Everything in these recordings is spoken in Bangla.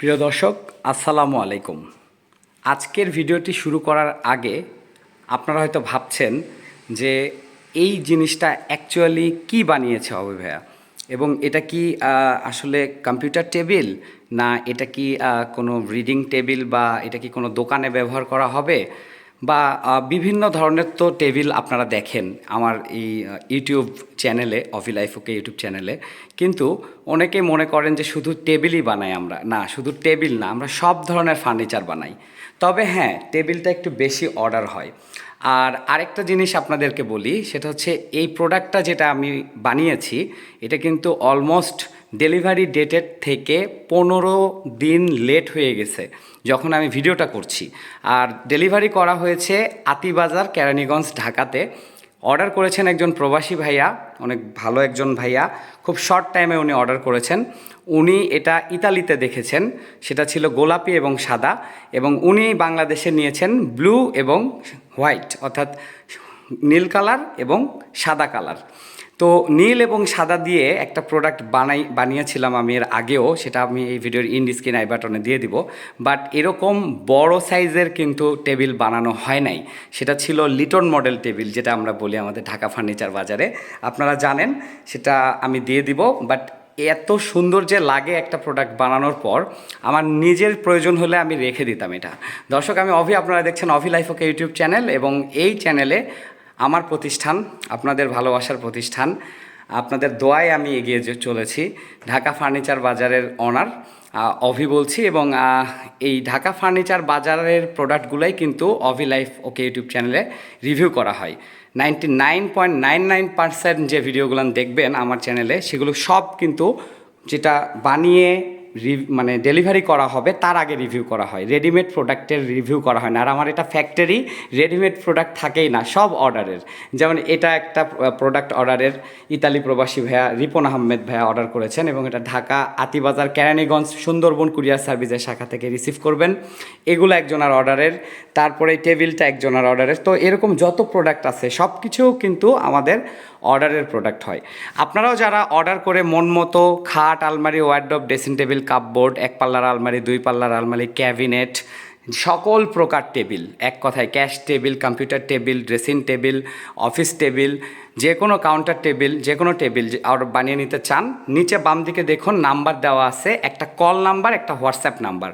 প্রিয় দর্শক, আসসালামু আলাইকুম। আজকের ভিডিওটি শুরু করার আগে আপনারা হয়তো ভাবছেন যে এই জিনিসটা অ্যাকচুয়ালি কি বানিয়েছে হবে ভাইয়া? এবং এটা কি আসলে কম্পিউটার টেবিল না এটা কি কোনো রিডিং টেবিল বা এটা কি কোনো দোকানে ব্যবহার করা হবে? বা বিভিন্ন ধরনের তো টেবিল আপনারা দেখেন আমার এই ইউটিউব চ্যানেলে অফি লাইফ ওকে ইউটিউব চ্যানেলে কিন্তু অনেকে মনে করেন যে শুধু টেবিলই বানাই আমরা। না, শুধু টেবিল না, আমরা সব ধরনের ফার্নিচার বানাই। তবে হ্যাঁ টেবিলটা একটু বেশি অর্ডার হয়। আর আরেকটা জিনিস আপনাদেরকে বলি, সেটা হচ্ছে এই প্রোডাক্টটা যেটা আমি বানিয়েছি, এটা কিন্তু অলমোস্ট ডেলিভারি ডেটের থেকে পনেরো দিন লেট হয়ে গেছে যখন আমি ভিডিওটা করছি। আর ডেলিভারি করা হয়েছে আতিবাজার, কেরানীগঞ্জ, ঢাকাতে। অর্ডার করেছেন একজন প্রবাসী ভাইয়া, অনেক ভালো একজন ভাইয়া। খুব শর্ট টাইমে উনি অর্ডার করেছেন। উনি এটা ইতালিতে দেখেছেন। সেটা ছিল গোলাপি এবং সাদা এবং উনি বাংলাদেশে নিয়েছেন ব্লু এবং হোয়াইট, অর্থাৎ নীল কালার এবং সাদা কালার। তো নীল এবং সাদা দিয়ে একটা প্রোডাক্ট বানাই, বানিয়েছিলাম আমি এর আগেও, সেটা আমি এই ভিডিওর ইন স্ক্রিন আই বাটনে দিয়ে দিব। বাট এরকম বড় সাইজের কিন্তু টেবিল বানানো হয় নাই। সেটা ছিল লিটন মডেল টেবিল যেটা আমরা বলি আমাদের ঢাকা ফার্নিচার বাজারে। আপনারা জানেন, সেটা আমি দিয়ে দিব। বাট এত সুন্দর যে লাগে একটা প্রোডাক্ট বানানোর পর, আমার নিজের প্রয়োজন হলে আমি রেখে দিতাম এটা। দর্শক, আমি অভি, আপনারা দেখছেন Abhi life okay YouTube channel এবং এই চ্যানেলে আমার প্রতিষ্ঠান, আপনাদের ভালোবাসার প্রতিষ্ঠান, আপনাদের দোয়ায় আমি এগিয়ে চলেছি। ঢাকা ফার্নিচার বাজারের অনার অভি বলছি এবং এই ঢাকা ফার্নিচার বাজারের প্রোডাক্টগুলোই কিন্তু অভি লাইফ ওকে ইউটিউব চ্যানেলে রিভিউ করা হয়। Ninety nine point nine nine percent যে ভিডিওগুলো দেখবেন আমার চ্যানেলে সেগুলো সব কিন্তু যেটা বানিয়ে মানে ডেলিভারি করা হবে, তার আগে রিভিউ করা হয়। রেডিমেড প্রোডাক্টের রিভিউ করা হয় না। আর আমার এটা ফ্যাক্টরি রেডিমেড প্রোডাক্ট থাকেই না, সব অর্ডারের যেমন এটা একটা প্রোডাক্ট অর্ডারের ইতালি প্রবাসী ভাইয়া রিপন আহমেদ ভাইয়া অর্ডার করেছেন এবং এটা ঢাকা আতিবাজার কেরানীগঞ্জ সুন্দরবন কুরিয়ার সার্ভিসের শাখা থেকে রিসিভ করবেন। এগুলো একজনের অর্ডারের তারপরে টেবিলটা একজনের অর্ডারের তো এরকম যত প্রোডাক্ট আছে সব কিছুও কিন্তু আমাদের অর্ডারের প্রোডাক্ট হয়। আপনারাও যারা অর্ডার করে মন মতো খাট, আলমারি ওয়ার্ডব ড্রেসিং টেবিল কাপবোর্ড এক পাল্লার আলমারি, দুই পাল্লার আলমারি ক্যাবিনেট সকল প্রকার টেবিল এক কথায় cash table computer table dressing table office table যে কোনো কাউন্টার টেবিল যে কোনো টেবিল অর্ডার বানিয়ে নিতে চান, নিচে বাম দিকে দেখুন নাম্বার দেওয়া আছে, একটা কল নাম্বার একটা হোয়াটসঅ্যাপ নাম্বার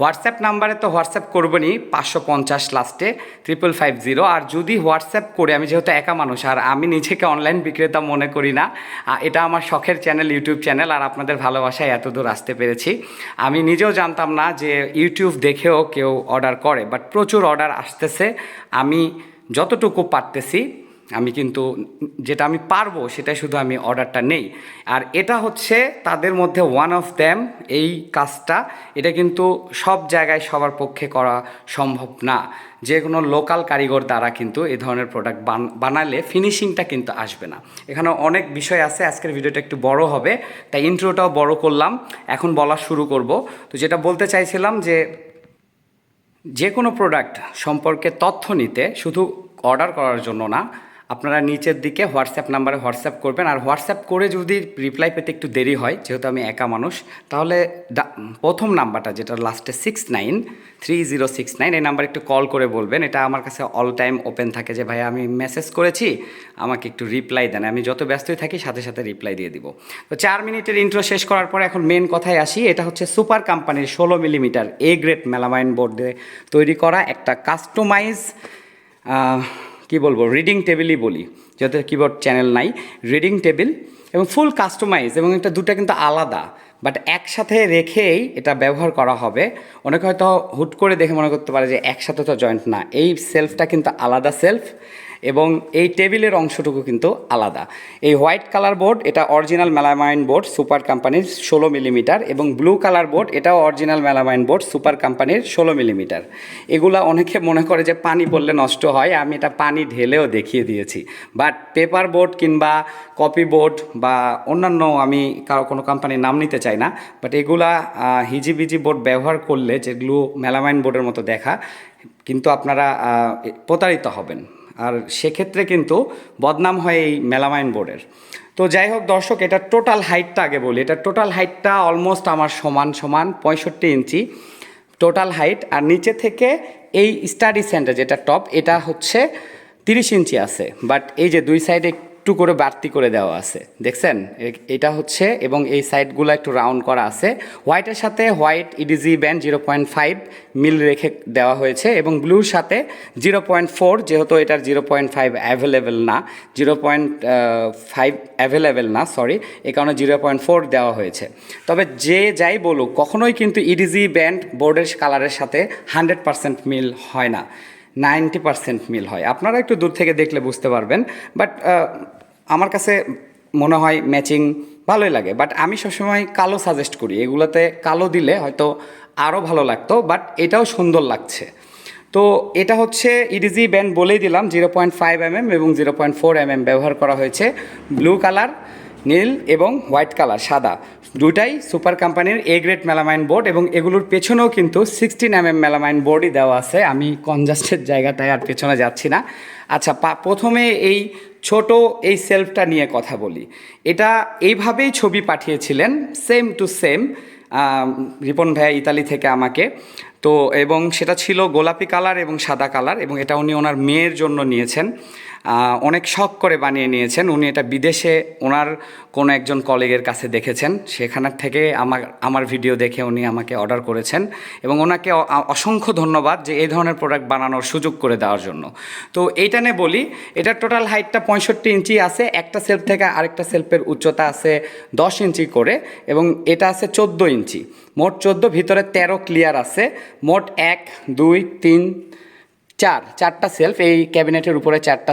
হোয়াটসঅ্যাপ নাম্বারে তো হোয়াটসঅ্যাপ করবেনই পাঁচশো পঞ্চাশ লাস্টে ট্রিপল ফাইভ জিরো আর যদি হোয়াটসঅ্যাপ করে, আমি যেহেতু একা মানুষ, আর আমি নিজেকে অনলাইন বিক্রেতা মনে করি না এটা আমার শখের চ্যানেল ইউটিউব চ্যানেল আর আপনাদের ভালোবাসায় এত দূর আসতে পেরেছি। আমি নিজেও জানতাম না যে ইউটিউব দেখেও কেউ অর্ডার করে বাট প্রচুর অর্ডার আসতেছে। আমি যতটুকু পারতেছি আমি কিন্তু যেটা আমি পারব সেটা শুধু আমি অর্ডারটা নেই। আর এটা হচ্ছে তাদের মধ্যে ওয়ান অফ দ্যাম এই কাজটা, এটা কিন্তু সব জায়গায় সবার পক্ষে করা সম্ভব না। যে কোনো লোকাল কারিগর দ্বারা কিন্তু এ ধরনের প্রোডাক্ট বানালে ফিনিশিংটা কিন্তু আসবে না। এখানে অনেক বিষয় আছে, আজকের ভিডিওটা একটু বড় হবে, তাই ইন্ট্রোটাও বড় করলাম। এখন বলা শুরু করব। তো যেটা বলতে চাইছিলাম যে যে কোনো প্রোডাক্ট সম্পর্কে তথ্য নিতে শুধু অর্ডার করার জন্য না আপনারা নিচের দিকে হোয়াটসঅ্যাপ নাম্বারে হোয়াটসঅ্যাপ করবেন। আর হোয়াটসঅ্যাপ করে যদি রিপ্লাই পেতে একটু দেরি হয়, যেহেতু আমি একা মানুষ, তাহলে প্রথম নাম্বারটা যেটা লাস্টে six nine three zero six nine এই নাম্বার একটু কল করে বলবেন। এটা আমার কাছে অল টাইম ওপেন থাকে যে ভাই আমি মেসেজ করেছি, আমাকে একটু রিপ্লাই দেন। আমি যত ব্যস্তই থাকি, সাথে সাথে রিপ্লাই দিয়ে দিব। তো চার মিনিটের ইন্ট্রো শেষ করার পরে এখন মেন কথায় আসি। এটা হচ্ছে সুপার কোম্পানির ষোলো millimetre A grade melamine board তৈরি করা একটা কাস্টমাইজ কি বলব রিডিং টেবিলই বলি, যাতে কিবোর্ড চ্যানেল নাই। রিডিং টেবিল এবং ফুল কাস্টমাইজ এবং এটা দুটা কিন্তু আলাদা বাট একসাথে রেখেই এটা ব্যবহার করা হবে। অনেকে হয়তো হুট করে দেখে মনে করতে পারে যে একসাথে তো জয়েন্ট না। এই সেলফটা কিন্তু আলাদা সেলফ এবং এই টেবিলের অংশটুকু কিন্তু আলাদা। এই হোয়াইট কালার বোর্ড, এটা অরিজিনাল মেলামাইন বোর্ড, সুপার কোম্পানির ষোলো মিলিমিটার এবং ব্লু কালার বোর্ড, এটাও অরিজিনাল মেলামাইন বোর্ড, সুপার কোম্পানির ষোলো মিলিমিটার। এগুলা অনেকে মনে করে যে পানি পড়লে নষ্ট হয়, আমি এটা পানি ঢেলেও দেখিয়ে দিয়েছি। বাট পেপার বোর্ড কিংবা কপি বোর্ড বা অন্যান্য আমি কারও কোনো কোম্পানির নাম নিতে চাই না, বাট এগুলা হিজিবিজি বোর্ড ব্যবহার করলে যেগুলো মেলামাইন বোর্ডের মতো দেখা, কিন্তু আপনারা প্রতারিত হবেন। আর সেক্ষেত্রে কিন্তু বদনাম হয় এই মেলামাইন বোর্ডের। তো যাই হোক দর্শক, এটা টোটাল হাইটটা আগে বলি। এটা টোটাল হাইটটা অলমোস্ট আমার সমান সমান পঁয়ষট্টি ইঞ্চি। টোটাল হাইট আর নিচে থেকে এই স্টাডি সেন্টার যেটা টপ এটা হচ্ছে তিরিশ ইঞ্চি আছে। বাট এই যে দুই সাইডে একটু করে বাড়তি করে দেওয়া আছে। দেখছেন? এটা হচ্ছে এবং এই সাইডগুলো একটু রাউন্ড করা আছে। হোয়াইটের সাথে white EDG band zero point five মিল রেখে দেওয়া হয়েছে এবং ব্লুর সাথে জিরো পয়েন্ট ফোর, যেহেতু এটার জিরো পয়েন্ট ফাইভ অ্যাভেলেবেল না, জিরো পয়েন্ট ফাইভ অ্যাভেলেবেল না, সরি এই কারণে জিরো পয়েন্ট ফোর দেওয়া হয়েছে। তবে যে যাই বলুক, কখনোই কিন্তু ইডিজি ব্যান্ড বোর্ডের কালারের সাথে হান্ড্রেড পার্সেন্ট মিল হয় না। নাইনটি পার্সেন্ট মিল হয়। আপনারা একটু দূর থেকে দেখলে বুঝতে পারবেন। বাট আমার কাছে মনে হয় ম্যাচিং ভালোই লাগে। বাট আমি সবসময় কালো সাজেস্ট করি। এগুলোতে কালো দিলে হয়তো আরও ভালো লাগতো, বাট এটাও সুন্দর লাগছে। তো এটা হচ্ছে ইডিজি ব্যান্ড বলেই দিলাম, জিরো পয়েন্ট ফাইভ এমএম এবং জিরো পয়েন্ট ফোর এমএম ব্যবহার করা হয়েছে। ব্লু কালার নীল এবং হোয়াইট কালার, সাদা। দুটাই সুপার কোম্পানির এ গ্রেড মেলামাইন বোর্ড এবং এগুলোর পেছনেও কিন্তু সিক্সটিন এম এম মেলামাইন বোর্ডই দেওয়া আছে। আমি কনজাস্টেড জায়গাটায় আর পেছনে যাচ্ছি না। আচ্ছা প্রথমে এই ছোট এই সেলফটা নিয়ে কথা বলি। এটা এইভাবেই ছবি পাঠিয়েছিলেন সেম টু সেম রিপন ভাইয়া ইতালি থেকে আমাকে। তো, এবং সেটা ছিল গোলাপি কালার এবং সাদা কালার এবং এটা উনি ওনার মেয়ের জন্য নিয়েছেন। অনেক শখ করে বানিয়ে নিয়েছেন। উনি এটা বিদেশে ওনার কোনো একজন কলিগের কাছে দেখেছেন। সেখানের থেকে আমার আমার ভিডিও দেখে উনি আমাকে অর্ডার করেছেন এবং ওনাকে অসংখ্য ধন্যবাদ যে এই ধরনের প্রোডাক্ট বানানোর সুযোগ করে দেওয়ার জন্য। তো এইটা নিয়ে বলি, এটার টোটাল হাইটটা পঁয়ষট্টি ইঞ্চি আছে। একটা সেলফ থেকে আরেকটা সেলফের উচ্চতা আছে দশ ইঞ্চি করে এবং এটা আছে চোদ্দ ইঞ্চি। মোট চোদ্দ, ভিতরে তেরো ক্লিয়ার আছে। মোট এক, দুই, তিন চার, চারটা সেলফ এই ক্যাবিনেটের উপরে চারটা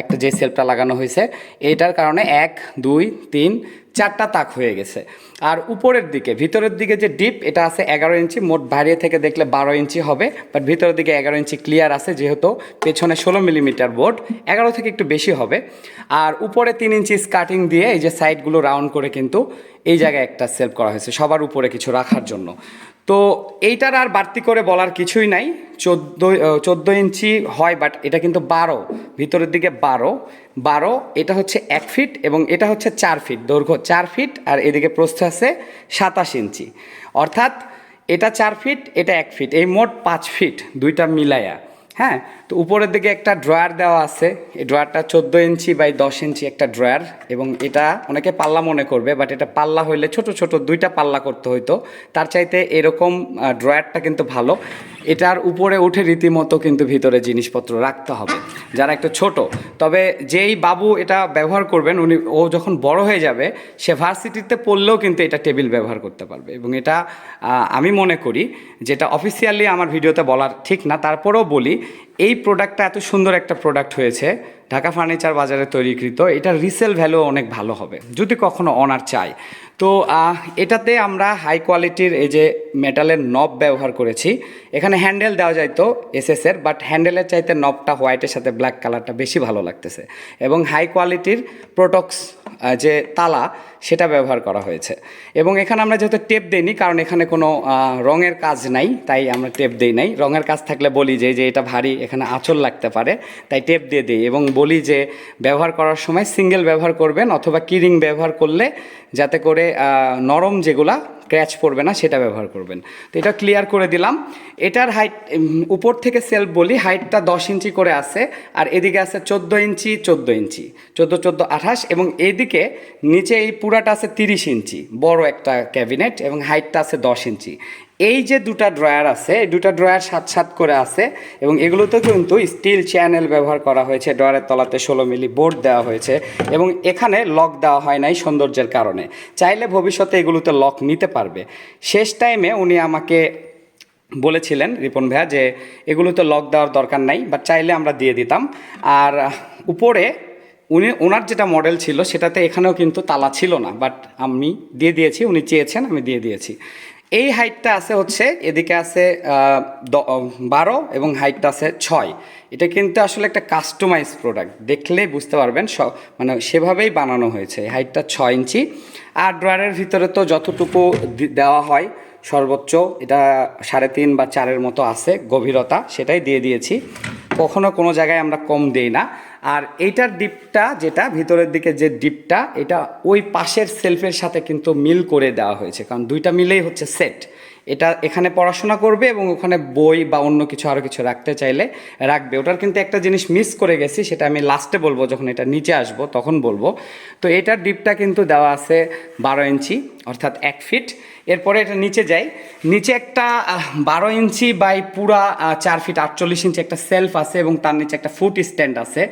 একটা যে সেলফটা লাগানো হয়েছে, এইটার কারণে এক, দুই, তিন, চারটা তাক হয়ে গেছে। আর উপরের দিকে, ভিতরের দিকে যে ডিপ এটা আছে এগারো ইঞ্চি, মোট বাইরে থেকে দেখলে বারো ইঞ্চি হবে বাট ভিতরের দিকে এগারো ইঞ্চি ক্লিয়ার আছে, যেহেতু পেছনে ষোলো মিলিমিটার বোর্ড এগারো থেকে একটু বেশি হবে। আর উপরে তিন ইঞ্চি স্কার্টিং দিয়ে এই যে সাইডগুলো রাউন্ড করে কিন্তু এই জায়গায় একটা সেলফ করা হয়েছে, সবার উপরে কিছু রাখার জন্য। তো এইটার আর বাড়তি করে বলার কিছুই নাই। চোদ্দ চোদ্দ ইঞ্চি হয় বাট এটা কিন্তু বারো, ভিতরের দিকে বারো। বারো, এটা হচ্ছে এক ফিট এবং এটা হচ্ছে চার ফিট, দৈর্ঘ্য চার ফিট আর এদিকে প্রস্থ আছে সাতাশ ইঞ্চি। অর্থাৎ এটা চার ফিট, এটা এক ফিট, এই মোট পাঁচ ফিট, দুইটা মিলাইয়া হ্যাঁ তো উপরের দিকে একটা ড্রয়ার দেওয়া আছে। এই ড্রয়ারটা চোদ্দ ইঞ্চি বাই দশ ইঞ্চি একটা ড্রয়ার এবং এটা অনেকে পাল্লা মনে করবে বাট এটা পাল্লা হইলে ছোট ছোট দুইটা পাল্লা করতে হইতো। তার চাইতে এরকম ড্রয়ারটা কিন্তু ভালো। এটার উপরে উঠে রীতিমতো কিন্তু ভিতরে জিনিসপত্র রাখতে হবে। যারা একটু ছোট, তবে যেই বাবু এটা ব্যবহার করবেন, উনি, ও যখন বড় হয়ে যাবে, সে ভার্সিটিতে পড়লেও কিন্তু এটা টেবিল ব্যবহার করতে পারবে। এবং এটা আমি মনে করি যেটা অফিসিয়ালি আমার ভিডিওতে বলার ঠিক না, তারপরেও বলি, এই প্রোডাক্টটা এত সুন্দর একটা প্রোডাক্ট হয়েছে, ঢাকা ফার্নিচার বাজারে তৈরিকৃত, এটার রিসেল ভ্যালু অনেক ভালো হবে। যদি কখনো অনার চাই তো এটাতে আমরা হাই কোয়ালিটির এই যে মেটালের নব ব্যবহার করেছি। এখানে হ্যান্ডেল দেওয়া যাইতো এসএসের বাট হ্যান্ডেলের চাইতে নবটা হোয়াইটের সাথে ব্ল্যাক কালারটা বেশি ভালো লাগতেছে। এবং হাই কোয়ালিটির প্রোটক্স যে তালা সেটা ব্যবহার করা হয়েছে। এবং এখানে আমরা যেহেতু টেপ দেইনি, কারণ এখানে কোনো রঙের কাজ নাই, তাই আমরা টেপ দেই নাই। রঙের কাজ থাকলে বলি যে যে এটা ভারী, এখানে আঁচল লাগতে পারে, তাই টেপ দিয়ে দিই। এবং বলি যে, ব্যবহার করার সময় সিঙ্গেল ব্যবহার করবেন অথবা কিরিং ব্যবহার করলে, যাতে করে নরম যেগুলা ক্র্যাচ পড়বে না, সেটা ব্যবহার করবেন। তো এটা ক্লিয়ার করে দিলাম। এটার হাইট উপর থেকে সেলফ বলি হাইটটা দশ ইঞ্চি করে আছে, আর এদিকে আছে চোদ্দ ইঞ্চি চোদ্দ ইঞ্চি, চোদ্দ চোদ্দ, আঠাশ, এবং এদিকে নিচে এই পুরাটা আছে তিরিশ ইঞ্চি, বড় একটা ক্যাবিনেট এবং হাইটটা আছে দশ ইঞ্চি। এই যে দুটা ড্রয়ার আছে, এই দুটা ড্রয়ার সাত সাত করে আছে এবং এগুলোতে কিন্তু স্টিল চ্যানেল ব্যবহার করা হয়েছে, ড্রয়ারের তলাতে ষোলো মিলি বোর্ড দেওয়া হয়েছে এবং এখানে লক দেওয়া হয় নাই সৌন্দর্যের কারণে। চাইলে ভবিষ্যতে এগুলোতে লক নিতে পারবে। শেষ টাইমে উনি আমাকে বলেছিলেন, রিপন ভাইয়া, যে এগুলোতে লক দেওয়ার দরকার নাই বা চাইলে আমরা দিয়ে দিতাম। আর উপরে উনি, ওনার যেটা মডেল ছিল, সেটাতে এখানেও কিন্তু তালা ছিল না বাট আমি দিয়ে দিয়েছি, উনি চেয়েছেন, আমি দিয়ে দিয়েছি। এই হাইটটা আছে হচ্ছে, এদিকে আছে বারো এবং হাইটটা আছে ছয়। এটা কিন্তু আসলে একটা কাস্টমাইজ প্রোডাক্ট দেখলেই বুঝতে পারবেন সব মানে সেভাবেই বানানো হয়েছে। হাইটটা ছয় ইঞ্চি। আর ড্রয়ারের ভিতরে তো যতটুকু দেওয়া হয়, সর্বোচ্চ এটা সাড়ে তিন বা চারের মতো আছে, গভীরতা, সেটাই দিয়ে দিয়েছি। কখনো কোনো জায়গায় আমরা কম দেই না। আর এইটার ডিপটা যেটা, ভিতরের দিকে যে ডিপটা, এটা ওই পাশের সেলফের সাথে কিন্তু মিল করে দেওয়া হয়েছে। কারণ দুইটা মিলেই হচ্ছে সেট। এটা এখানে পড়াশোনা করবে এবং ওখানে বই বা অন্য কিছু আরও কিছু রাখতে চাইলে রাখবে। ওটার কিন্তু একটা জিনিস মিস করে গেছি, সেটা আমি লাস্টে বলব, যখন এটা নিচে আসব, তখন বলব। তো এটার ডিপটা কিন্তু দেওয়া আছে বারো ইঞ্চি। অর্থাৎ এক ফিট এরপরে এটা নিচে যাই। নিচে একটা বারো ইঞ্চি বাই পুরা চার ফিট আটচল্লিশ ইঞ্চি একটা সেলফ আছে এবং তার নিচে একটা ফুট স্ট্যান্ড আছে।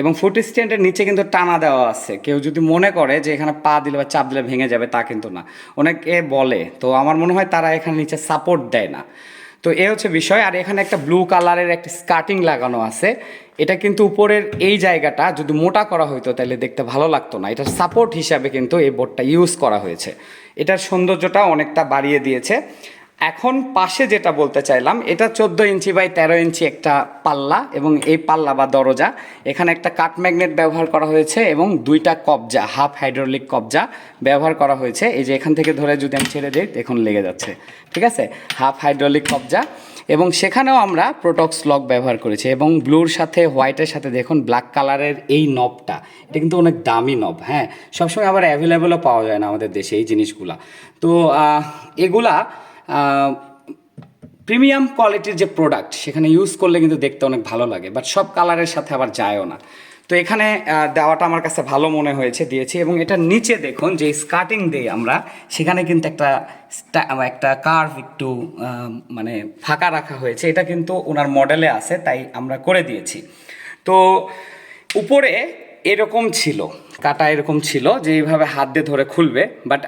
এবং ফুট স্ট্যান্ডের নিচে কিন্তু টানা দেওয়া আছে। কেউ যদি মনে করে যে এখানে পা দিলে বা চাপ দিলে ভেঙে যাবে, তা কিন্তু না। অনেকে বলে, তো আমার মনে হয় তারা এখানে নিচে সাপোর্ট দেয় না। তো এ হচ্ছে বিষয়, আর এখানে একটা ব্লু কালারের একটা স্কার্টিং লাগানো আছে। এটা কিন্তু উপরের এই জায়গাটা যদি মোটা করা হইতো তাহলে দেখতে ভালো লাগতো না। এটার সাপোর্ট হিসাবে কিন্তু এই বোর্ডটা ইউজ করা হয়েছে। এটার সৌন্দর্যটা অনেকটা বাড়িয়ে দিয়েছে। এখন পাশে যেটা বলতে চাইলাম, এটা চোদ্দ ইঞ্চি বাই তেরো ইঞ্চি একটা পাল্লা এবং এই পাল্লা বা দরজা। এখানে একটা কাট ম্যাগনেট ব্যবহার করা হয়েছে এবং দুইটা কবজা, হাফ হাইড্রোলিক কবজা ব্যবহার করা হয়েছে। এই যে এখান থেকে ধরে যদি আমি ছেড়ে দিই, দেখুন লেগে যাচ্ছে। ঠিক আছে? হাফ হাইড্রোলিক কবজা এবং সেখানেও আমরা প্রোটক্স লক ব্যবহার করেছি এবং ব্লুর সাথে, হোয়াইটের সাথে দেখুন ব্ল্যাক কালারের এই নবটা, এটা কিন্তু অনেক দামি নব হ্যাঁ? সবসময় আবার অ্যাভেলেবেলও পাওয়া যায় না আমাদের দেশে এই জিনিসগুলা। তো এগুলা প্রিমিয়াম কোয়ালিটির যে প্রোডাক্ট সেখানে ইউজ করলে কিন্তু দেখতে অনেক ভালো লাগে বাট সব কালারের সাথে আবার যায়ও না। তো এখানে দেওয়াটা আমার কাছে ভালো মনে হয়েছে, দিয়েছি, এবং এটা নিচে দেখুন, যে স্কার্টিং দিই আমরা, সেখানে কিন্তু একটা একটা কার্ভ একটু মানে ফাঁকা রাখা হয়েছে। এটা কিন্তু ওনার মডেলে আছে, তাই আমরা করে দিয়েছি। তো উপরে এরকম ছিল। কাটা এরকম ছিল যে এইভাবে হাত দিয়ে ধরে খুলবে বাট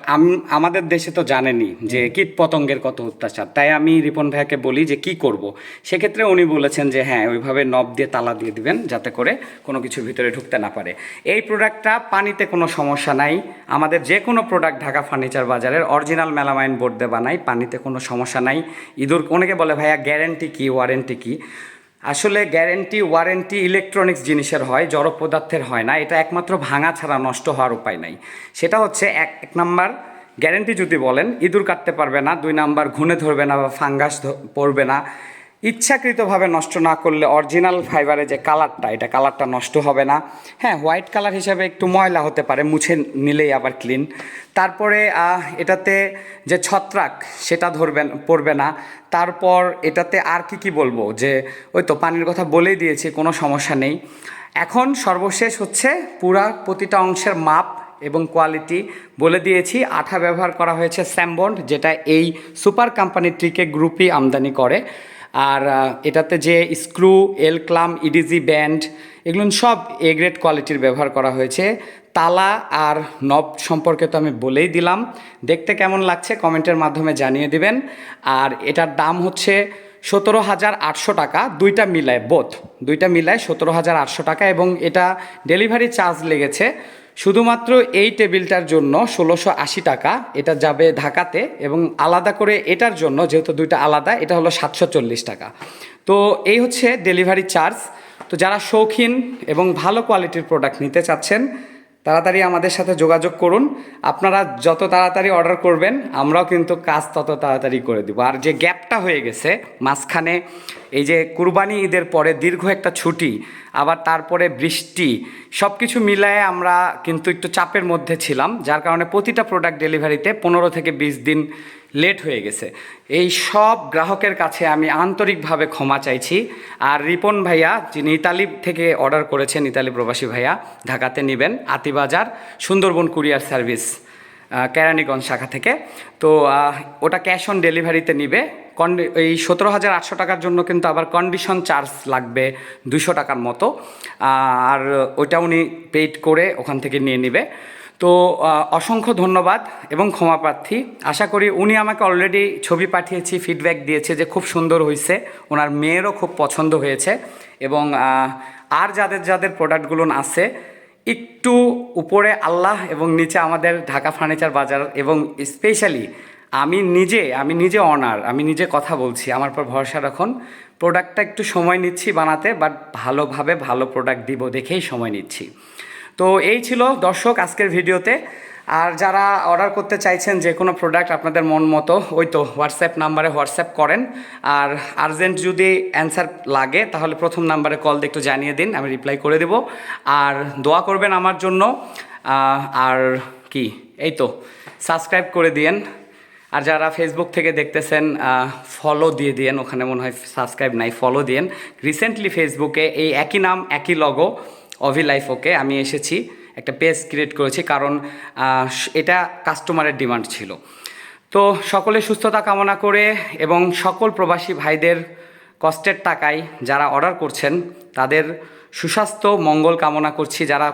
আমাদের দেশে তো জানেনি যে কীট পতঙ্গের কত অত্যাচার। তাই আমি রিপন ভাইয়াকে বলি যে কি করব। সেক্ষেত্রে উনি বলেছেন যে হ্যাঁ ওইভাবে নব দিয়ে তালা দিয়ে দিবেন যাতে করে কোনো কিছু ভিতরে ঢুকতে না পারে। এই প্রোডাক্টটা পানিতে কোনো সমস্যা নাই। আমাদের যে কোনো প্রোডাক্ট ঢাকা ফার্নিচার বাজারের অরিজিনাল মেলামাইন বোর্ড দিয়ে বানাই পানিতে কোনো সমস্যা নাই। ইঁদুর অনেকে বলে ভাইয়া গ্যারেন্টি কি ওয়ারেন্টি কি? আসলে গ্যারেন্টি, ওয়ারেন্টি ইলেকট্রনিক্স জিনিসের হয়, জড় পদার্থের হয় না। এটা একমাত্র ভাঙা ছাড়া নষ্ট হওয়ার উপায় নাই। সেটা হচ্ছে এক এক নাম্বার, গ্যারেন্টি যদি বলেন, ইঁদুর কাটতে পারবে না। দুই নাম্বার ঘুনে ধরবে না বা ফাঙ্গাস পড়বে না। ইচ্ছাকৃতভাবে নষ্ট না করলে অরিজিনাল ফাইবারের যে কালারটা এটা কালারটা নষ্ট হবে না। হ্যাঁ হোয়াইট কালার হিসাবে একটু ময়লা হতে পারে, মুছে নিলেই আবার ক্লিন তারপরে এটাতে যে ছত্রাক, সেটা ধরবে, পড়বে না। তারপর এটাতে আর কি কি বলব? যে, ওই তো পানির কথা বলেই দিয়েছি, কোনো সমস্যা নেই। এখন সর্বশেষ হচ্ছে পুরা প্রতিটা অংশের মাপ এবং কোয়ালিটি বলে দিয়েছি, আঠা ব্যবহার করা হয়েছে স্যামবন্ড যেটা এই সুপার কোম্পানি ট্রিকে গ্রুপই আমদানি করে। আর এটাতে যে স্ক্রু, এল ক্লাম, ইডিজি ব্যান্ড, এগুলো সব এ গ্রেড কোয়ালিটির ব্যবহার করা হয়েছে। তালা আর নব সম্পর্কে তো আমি বলেই দিলাম। দেখতে কেমন লাগছে কমেন্টের মাধ্যমে জানিয়ে দিবেন। আর এটার দাম হচ্ছে সতেরো হাজার আটশো টাকা, দুইটা মিলায় বোথ দুইটা মিলায় সতেরো হাজার আটশো টাকা এবং এটা ডেলিভারি চার্জ লেগেছে শুধুমাত্র এই টেবিলটার জন্য ষোলোশো আশি টাকা, এটা যাবে ঢাকাতে এবং আলাদা করে এটার জন্য, যেহেতু দুইটা আলাদা, এটা হলো সাতশো চল্লিশ টাকা। তো এই হচ্ছে ডেলিভারি চার্জ তো যারা শৌখিন এবং ভালো কোয়ালিটির প্রোডাক্ট নিতে চাচ্ছেন তাড়াতাড়ি আমাদের সাথে যোগাযোগ করুন। আপনারা যত তাড়াতাড়ি অর্ডার করবেন, আমরাও কিন্তু কাজ তত তাড়াতাড়ি করে দেবো। আর যে গ্যাপটা হয়ে গেছে, মাঝখানে এই যে কুরবানি ঈদের পরে দীর্ঘ একটা ছুটি, আবার তারপরে বৃষ্টি সব কিছু মিলায়ে আমরা কিন্তু একটু চাপের মধ্যে ছিলাম, যার কারণে প্রতিটা প্রোডাক্ট ডেলিভারিতে পনেরো থেকে বিশ দিন লেট হয়ে গেছে। এই সব গ্রাহকের কাছে আমি আন্তরিকভাবে ক্ষমা চাইছি। আর রিপন ভাইয়া, যিনি ইতালি থেকে অর্ডার করেছেন, ইতালি প্রবাসী ভাইয়া, ঢাকাতে নেবেন, আতিবাজার, সুন্দরবন কুরিয়ার সার্ভিস কেরানীগঞ্জ শাখা থেকে। তো ওটা ক্যাশ অন ডেলিভারিতে নিবে। কন্ডি, এই সতেরো হাজার আটশো টাকার জন্য কিন্তু আবার কন্ডিশন চার্জ লাগবে দুশো টাকার মতো। আর ওইটা উনি পেইড করে ওখান থেকে নিয়ে নেবে। তো অসংখ্য ধন্যবাদ এবং ক্ষমা প্রার্থী। আশা করি উনি আমাকে অলরেডি ছবি পাঠিয়েছি ফিডব্যাক দিয়েছে যে খুব সুন্দর হয়েছে ওনার মেয়েরও খুব পছন্দ হয়েছে এবং আর যাদের যাদের প্রোডাক্টগুলো আছে, একটু উপরে আল্লাহ এবং নিচে আমাদের ঢাকা ফার্নিচার বাজার এবং স্পেশালি আমি নিজে আমি নিজে অনার আমি নিজে কথা বলছি, আমার পর ভরসা রাখুন। প্রোডাক্টটা একটু সময় নিচ্ছি বানাতে বাট ভালোভাবে ভালো প্রোডাক্ট দিব দেখেই সময় নিচ্ছি। তো এই ছিল দর্শক আজকের ভিডিওতে। আর যারা অর্ডার করতে চাইছেন যে কোনো প্রোডাক্ট আপনাদের মন মতো, ওই তো হোয়াটসঅ্যাপ নাম্বারে হোয়াটসঅ্যাপ করেন। আর আর্জেন্ট যদি অ্যান্সার লাগে, তাহলে প্রথম নাম্বারে কল দিয়ে একটু জানিয়ে দিন, আমি রিপ্লাই করে দেব। আর দোয়া করবেন আমার জন্য। আর কি, এই তো সাবস্ক্রাইব করে দিয়েন। আর যারা ফেসবুক থেকে দেখতেছেন ফলো দিয়ে দিয়েন, ওখানে মনে হয় সাবস্ক্রাইব নাই ফলো দিয়েন। রিসেন্টলি ফেসবুকে এই একই নাম, একই লগো অভি লাইফ ওকে আমি এসেছি, একটা পেজ ক্রিয়েট করেছি কারণ এটা কাস্টমারের ডিমান্ড ছিল। তো সকলে সুস্থতা কামনা করে এবং সকল প্রবাসী ভাইদের কষ্টের টাকায় যারা অর্ডার করছেন, তাদের সুস্বাস্থ্য, মঙ্গল কামনা করছি। যারা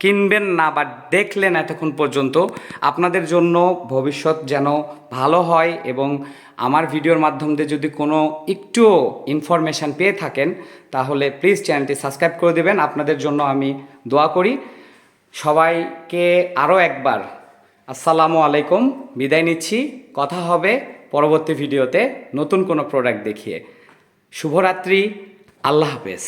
কিনবেন না বা দেখলেন এতক্ষণ পর্যন্ত, আপনাদের জন্য ভবিষ্যৎ যেন ভালো হয় এবং আমার ভিডিওর মাধ্যম দিয়ে যদি কোনো একটুও ইনফরমেশান পেয়ে থাকেন, তাহলে প্লিজ চ্যানেলটি সাবস্ক্রাইব করে দেবেন। আপনাদের জন্য আমি দোয়া করি। সবাইকে আরও একবার আসসালামু আলাইকুম। বিদায় নিচ্ছি। কথা হবে পরবর্তী ভিডিওতে নতুন কোনো প্রোডাক্ট দেখিয়ে। শুভরাত্রি। আল্লাহ হাফেজ।